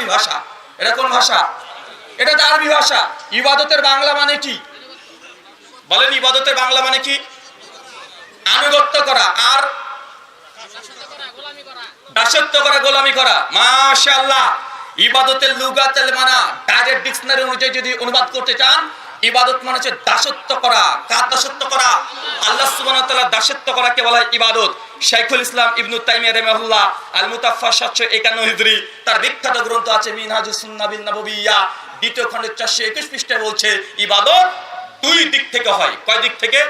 আরবি ভাষা। এটা কোন ভাষা? এটা তো আরবি ভাষা। ইবাদতের বাংলা মানে কি? বলেন, ইবাদতের বাংলা মানে কি? আনুগত্য করা আর দাসত্ব করা, গোলামি করা। মাশাআল্লাহ। ইবাদতের লুগাতেল মানা। ডাইরেক্ট ডিকশনারি অনুযায়ী যদি অনুবাদ করতে চান, ইবাদত মানে হচ্ছে দাসত্ব করা। কার দাসত্ব করা? আল্লাহ সুবহানাহু ওয়া তাআলা দাসত্ব করাকে বলা হয় ইবাদত। শাইখুল ইসলাম ইবনু তাইমিয়া রাহিমাহুল্লাহ আল মুতাফা 751 হিজরি, তার বিখ্যাত গ্রন্থ আছে মিনহাজুস সুন্নাহ বিন নববিয়্যা দ্বিতীয় খণ্ডের 421 পৃষ্ঠায় বলছে, ইবাদত দুই দিক থেকে হয়। কয় দিক থেকে?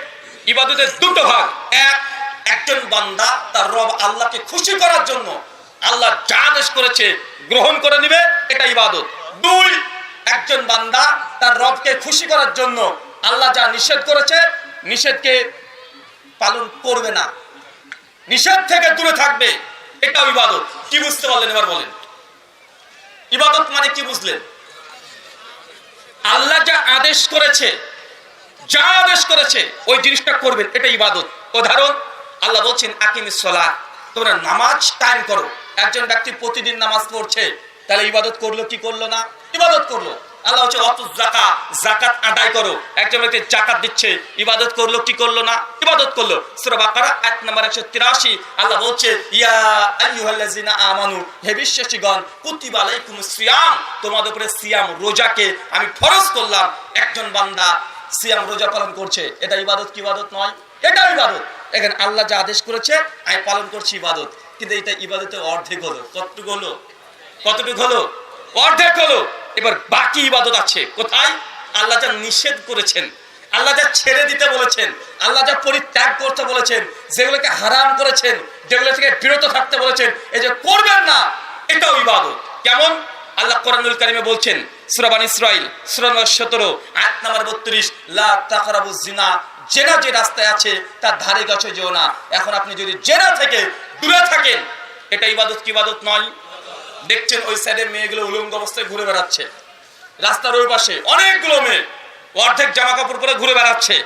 ইবাদতের দুটো ভাগ। এক, একজন বান্দা তার রব আল্লাহকে খুশি করার জন্য আল্লাহ যা আদেশ করেছে গ্রহণ করে নিবে, এটা ইবাদত। দুই, একজন বান্দা তার রবকে খুশি করার জন্য আল্লাহ যা নিষেধ করেছে, নিষেধকে পালন করবে না। নিষেধ থেকে দূরে থাকবে, এটাও ইবাদত। কি বুঝতে পারলেন এবার বলেন। ইবাদত মানে কি বুঝলেন? আল্লাহ যা আদেশ করেছে, যা আদেশ করেছে, ওই জিনিসটা করবেন, এটা ইবাদত। উদাহরণ, আল্লাহ বলছেন, আকিমিস সালাত। তোমরা নামাজ টাইম করো। একজন ব্যক্তি প্রতিদিন নামাজ পড়ছে, তাহলে ইবাদত করল কি করল না? ইবাদত করল। আল্লাহ হচ্ছে অত জাকা জাকাত আদায় করো। একজন ব্যক্তি জাকাত দিচ্ছে, ইবাদত করল, কি করল না? ইবাদত করল। সূরা বাকারা, আয়াত নাম্বার 183 আল্লাহ বলছে, ইয়া আইয়ুহাল্লাযিনা আমানু, হে বিশ্বাসীগণ, কুতিবা আলাইকুমুস সিয়াম। তোমাদের উপরে সিয়াম, রোজাকে আমি ফরজ করলাম। একজন বান্দা সিয়াম, রোজা পালন করছে। এটা ইবাদত কি ইবাদত নয়? এটা ইবাদত। এখানে আল্লাহ যা আদেশ করেছে, আমি পালন করছি ইবাদত। কিন্তু এটা ইবাদতের অর্ধেক হলো। কতটুকু হলো? কতটুকু হলো? অর্ধেক হলো। এবার বাকি ইবাদত আছে। কোথায়? আল্লাহ যা নিষেধ করেছেন, আল্লাহ যা ছেড়ে দিতে বলেছেন, আল্লাহ যা পরিত্যাগ করতে বলেছেন, যেগুলোকে হারাম করেছেন, যেগুলো থেকে বিরত থাকতে বলেছেন এই যে করবেন না, এটাও ইবাদত। কেমন? আল্লাহ কোরআনুল কারিমে বলছেন সুরাবান ইসরাইল সূরা নম্বর 17 আয়াত নাম্বার 32 লা জিনা জেনা যে রাস্তায় আছে, তার ধারে কাছে যেও না। এখন আপনি যদি জেনা থেকে দূরে থাকেন, এটা ইবাদত কি ইবাদত নয়? দেখছেন ওই সাইডের মেয়েগুলো উলঙ্গ অবস্থায় ঘুরে বেড়াচ্ছে। রাস্তার ওই পাশে অনেকগুলো মেয়ে অর্ধেক জামা কাপড় পরে ঘুরে বেড়াচ্ছে।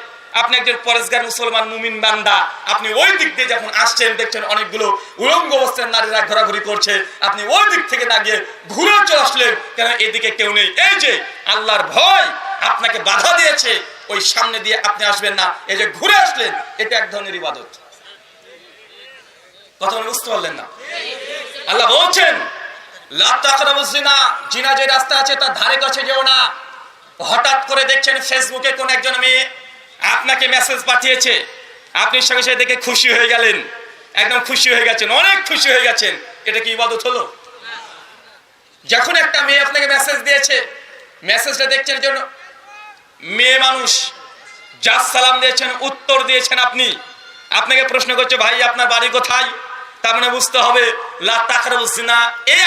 আপনি একজন পরেশগার মুসলমান, মুমিন বান্দা, আপনি ওই দিক দিয়ে যখন আসছেন, দেখছেন অনেকগুলো উলঙ্গ অবস্থায় নারীরা ঘোরাঘুরি করছে। আপনি ওই দিক থেকে না গিয়ে ঘুরে চলে আসলেন, কেন এদিকে কেউ নেই। এই যে আল্লাহর ভয় আপনাকে বাধা দিয়েছে, ওই সামনে দিয়ে আপনি আসবেন না। এই যে ঘুরে আসলেন, এটা এক ধরনের ইবাদত। কথা বুঝতে পারলেন না? আল্লাহ বলছেন জিনা জিনা যে রাস্তা আছে তার ধারে কাছে যেও না। হঠাৎ করে দেখছেন ফেসবুকে কোন একজন মেয়ে আপনাকে মেসেজ পাঠিয়েছে। আপনি সঙ্গে সঙ্গে দেখে খুশি হয়ে গেলেন। একদম খুশি হয়ে গেছেন, অনেক খুশি হয়ে গেছেন। এটা কি ইবাদত হলো? যখন একটা মেয়ে আপনাকে মেসেজ দিয়েছে, মেসেজটা দেখছেন জন্য মেয়ে মানুষ। যা সালাম দিয়েছেন, উত্তর দিয়েছেন আপনি। আপনাকে প্রশ্ন করছে, ভাই, আপনার বাড়ি কোথায়? তার মানে বুঝতে হবে এই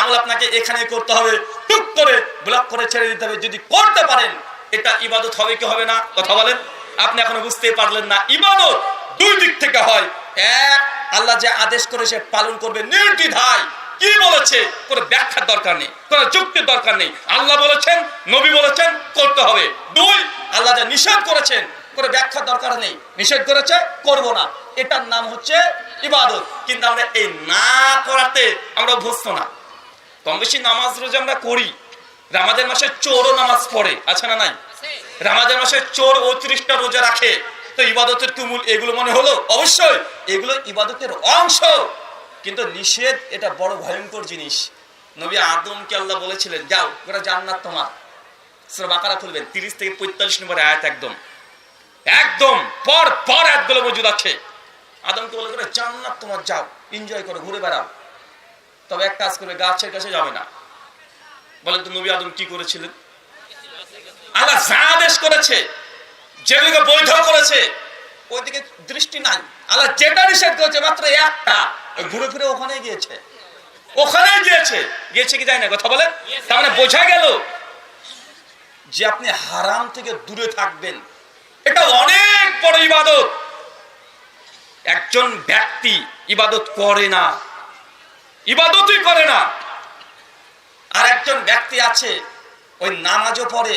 আমল আপনাকে এখানে করতে হবে। টুক করে ব্লক করে ছেড়ে দিতে হবে। যদি করতে পারেন, এটা ইবাদত হবে কি হবে না? কথা বলেন। আপনি এখনও বুঝতে পারলেন না। ইবাদত দুই দিক থেকে হয়। এক, আল্লাহ যে আদেশ করেছে পালন করবে নির্দ্বিধায়। কি বলেছে? কোনো ব্যাখ্যার দরকার নেই, কোনো যুক্তির দরকার নেই। আল্লাহ বলেছেন, নবী বলেছেন, করতে হবে। দুই, আল্লাহ যা নিষেধ করেছেন কোনো ব্যাখ্যার দরকার নেই। নিষেধ করেছে, করব না। এটার নাম হচ্ছে ইবাদত। কিন্তু আমরা এই না করাতে আমরা অভ্যস্ত না। কম বেশি নামাজ রোজা আমরা করি। রামাদের মাসে চোরও নামাজ পড়ে, আছে না নাই? রামাদের মাসে চোর ত্রিশটা রোজা রাখে। তো ইবাদতের তুমুল এগুলো মনে হলো? অবশ্যই। এগুলো ইবাদতের অংশ। কিন্তু নিষেধ, এটা বড় ভয়ঙ্কর জিনিস। নবী আদমকে আল্লাহ বলেছিলেন, যাও, ওরা জান্নাত তোমার। বাকারা খুলবেন, তিরিশ থেকে পঁয়তাল্লিশ নম্বর আয়াত একদম। একদম, পর পর একগুলো মজুদ আছে। আদমকে বলে করে, জান্নাত তোমার যাও এনজয় করো, ঘুরে বেড়াও। তবে এক কাজ করবে, গাছের কাছে যাবে না। বলেন তো, নবী আদম কি করেছিলেন? আল্লাহ যা আদেশ করেছে যেগুলোকে বৈধ করেছে, ওইদিকে দৃষ্টি নাই। আল্লাহ যেটা নিষেধ করেছে, মাত্র একটা ঘুরে ফিরে ওখানে গিয়েছে। ওখানে গিয়েছে। গিয়েছে কি যায় না, কথা বলেন? তার মানে বোঝা গেল যে আপনি হারাম থেকে দূরে থাকবেন। এটা অনেক বড় ইবাদত। একজন ব্যক্তি ইবাদত করে না, ইবাদতই করে না। আর একজন ব্যক্তি আছে, ওই নামাজও পড়ে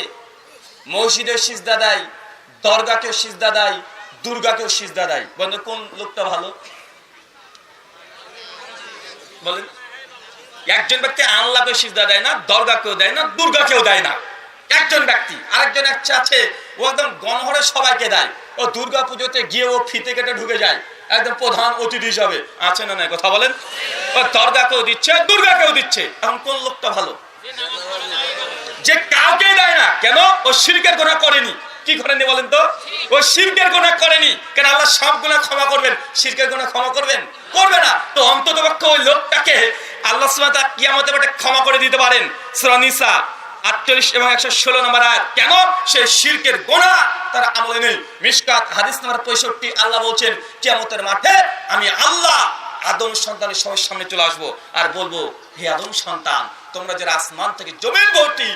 মসজিদের সিজদা দেয় দরগাকেও সিজদা দেয়, দুর্গাকেও সিজদা দেয়। বন্ধু, কোন লোকটা ভালো? বলেন। একজন ব্যক্তি আল্লাহকে সিজদা দেয় না, দরগাকেও দেয় না, দুর্গাকেও দেয় না। একজন ব্যক্তি, আরেকজন একটা আছে ও একদম গণহরে সবাইকে দেয়। ও দুর্গা পুজোতে গিয়ে ও ফিতে কেটে ঢুকে যায়। একদম প্রধান অতিথি হিসাবে। আছে না নাই? কথা বলেন। ও দরগাকেও দিচ্ছে, দুর্গাকেও দিচ্ছে। এখন কোন লোকটা ভালো? যে কাউকে দেয় না। কেন? ও শিরকের গোনা করেনি। কি করেনি বলেন তো? ও শিরকের গোনা করেনি। কেন আল্লাহ সব গুণা ক্ষমা করবেন? শিরকের গোনা ক্ষমা করবেন? করবে না। তো অন্তত পক্ষে ওই লোকটাকে আল্লাহ কিয়ামতের মাঠে ক্ষমা করে দিতে পারেন। সূরা নিসা। আটচল্লিশ এবং একশো ষোলো নম্বর আয়াত। কেন? সে শিরকের গোনা। তার আমলে নেই মিসকাত, হাদিস নম্বর পঁয়ষট্টি, আল্লাহ বলছেন, কিয়ামতের মাঠে আমি আল্লাহ আদম সন্তানের সবার সামনে চলে আসব আর বলব, হে আদম সন্তান, তোমরা যে আসমান থেকে জমিন ভর্তি,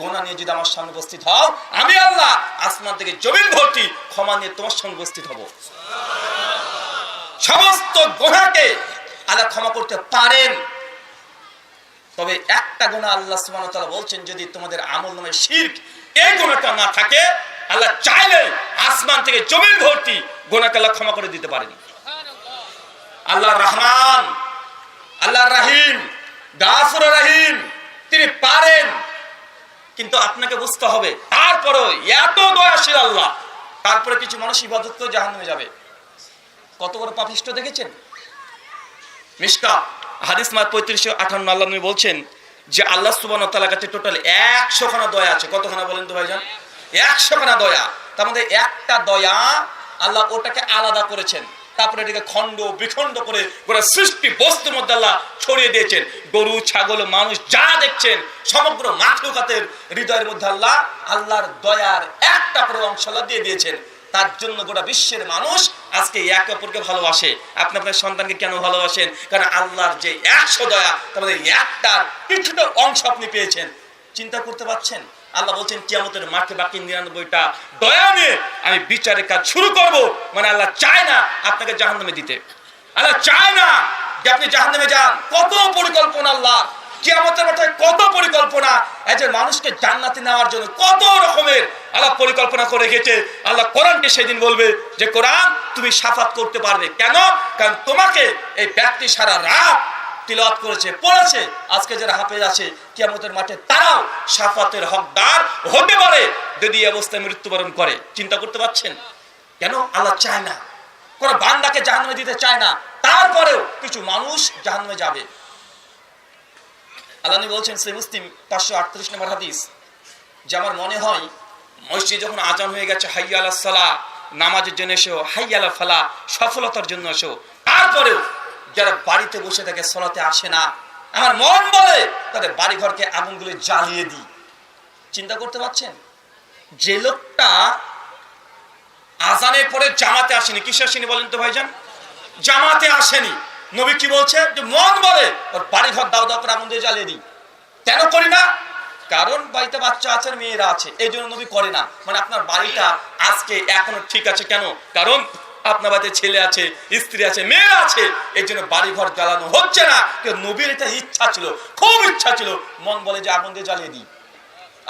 গোনা নিয়ে যদি আমার সামনে উপস্থিত হও, আমি আল্লাহ আসমান থেকে জমিন ভর্তি, ক্ষমা নিয়ে তোমার সামনে উপস্থিত হব। সমস্ত গোনাকে আল্লাহ ক্ষমা করতে পারেন। তবে একটা গোনা আল্লাহ তাআলা বলছেন, যদি তোমাদের আমল নামে শিরক এই গোনাটা না থাকে, আল্লাহ চাইলে আসমান থেকে জমির ভর্তি গোনাকে আল্লাহ ক্ষমা করে দিতে পারেন। আল্লাহ রহমান, আল্লাহ রাহিম, গাফুর রাহিম, তিনি পারেন। কিন্তু আপনাকে বুঝতে হবে তারপরে এত দয়াশীল আল্লাহ, তারপরে কিছু মানুষ ইবাদত করে জাহান্নামে যাবে। কত বড় পাপিষ্ট দেখেছেন? মিশকা হাদিস মার পঁয়ত্রিশশো আঠান্ন, আল্লাহ নবী বলছেন যে আল্লাহ সুবান তালার কাছে টোটাল একশো খানা দয়া আছে। কতখানা বলেন তো ভাইজান? একশো খানা দয়া। তার মধ্যে একটা দয়া আল্লাহ ওটাকে আলাদা করেছেন। তারপরে এটাকে খণ্ড, বিখণ্ড করে গোটা সৃষ্টি বস্তুর মধ্যে আল্লাহ ছড়িয়ে দিয়েছেন। গরু, ছাগল, মানুষ যা দেখছেন, সমগ্র মাতৃকাতের হৃদয়ের মধ্যে আল্লাহ আল্লাহর দয়ার একটা করে অংশ দিয়ে দিয়েছেন। তার জন্য গোটা বিশ্বের মানুষ আজকে এক অপরকে ভালোবাসে। আপনি আপনার সন্তানকে কেন ভালোবাসেন? কারণ আল্লাহর যে একশো দয়া মধ্যে একটার কিছুটা অংশ আপনি পেয়েছেন। চিন্তা করতে পারছেন? আল্লাহ বলছেন, কিয়ামতের মাঠে বাকি নিরানব্বইটা দয়া নিয়ে আমি বিচারের কাজ শুরু করব। মানে আল্লাহ চায় না আপনাকে জাহান্নামে দিতে। আল্লাহ চায় না যে আপনি জাহান্নামে যান। কত পরিকল্পনা আল্লাহ কিয়ামতের মাঠে কত পরিকল্পনা একজন মানুষকে জান্নাতে নেওয়ার জন্য কত রকমের আল্লাহ পরিকল্পনা করে গেছে আল্লাহ কোরআনকে সেদিন বলবে যে, কোরআন তুমি সাফাত করতে পারবে। কেন? কারণ তোমাকে এই ব্যক্তি সারা রাত তিলওয়াত করেছে, পড়েছে। আজকে যারা হাফেজ আছে, কিয়ামতের মাঠে তারাও সাফাতের হকদার হতে পারে যদি এই অবস্থায় মৃত্যুবরণ করে। চিন্তা করতে পারছেন? কেন? আল্লাহ চায় না। কোন বান্দাকে জাহান্নামে দিতে চায় না। তারপরেও কিছু মানুষ জাহান্নামে যাবে। আল্লাহ বলছেন সে মুসলিম পাঁচশো আটত্রিশ নম্বর হাদিস, যে আমার মনে হয়, মসজিদ যখন আজান হয়ে গেছে, হাইয়া আল্লাহ সালা, নামাজের জন্য এসো, হাইয়া আল্লাহ ফালা, সফলতার জন্য এসো, তারপরেও যারা বাড়িতে বসে থাকে, সলাতে আসে না, আমার মন বলে, তাদের বাড়ি ঘরকে আগুনগুলো জ্বালিয়ে দিই। চিন্তা করতে পারছেন? যে লোকটা আজানের পরে জামাতে আসেনি, কিসে আসেনি বলেন তো ভাইজান? জামাতে আসেনি। নবী কি বলছে যে মন বলে ওর বাড়ি ঘর দাও দাও করে আগুন দিয়ে জ্বালিয়ে দিই। কেন করি না? কারণ বাড়িতে বাচ্চা আছে মেয়েরা আছে, এই জন্য নবী করে না। মানে আপনার বাড়িটা আজকে এখনও ঠিক আছে কেন? কারণ আপনার বাড়িতে ছেলে আছে, স্ত্রী আছে, মেয়েরা আছে এই জন্য বাড়ি ঘর জ্বালানো হচ্ছে না। নবীর এটা ইচ্ছা ছিল, খুব ইচ্ছা ছিল, মন বলে যে আগুন দিয়ে জ্বালিয়ে দিই।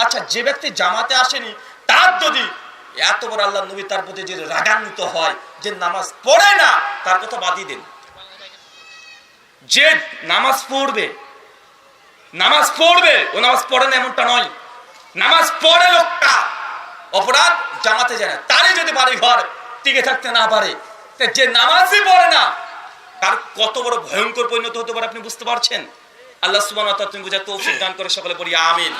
আচ্ছা যে ব্যক্তি জামাতে আসেনি, তার যদি এত বড় আল্লাহ নবী তার প্রতি যে রাগান্বিত হয়, যে নামাজ পড়ে না, তার কথা বাদই দেন। যে নামাজ পড়বে নামাজ পড়বে, ও নামাজ পড়ে না এমনটা নয়। নামাজ পড়ে লোকটা, অপরাধ জামাতে যায় না, তারই যদি বাড়ি ঘর টিকে থাকতে না পারে যে নামাজই পড়ে না, তার কত বড় ভয়ঙ্কর পরিণত হতে পারে আপনি বুঝতে পারছেন? আল্লাহ সুবান তুমি বুঝা তৌফিক দান করে সকলে বলি, আমিন।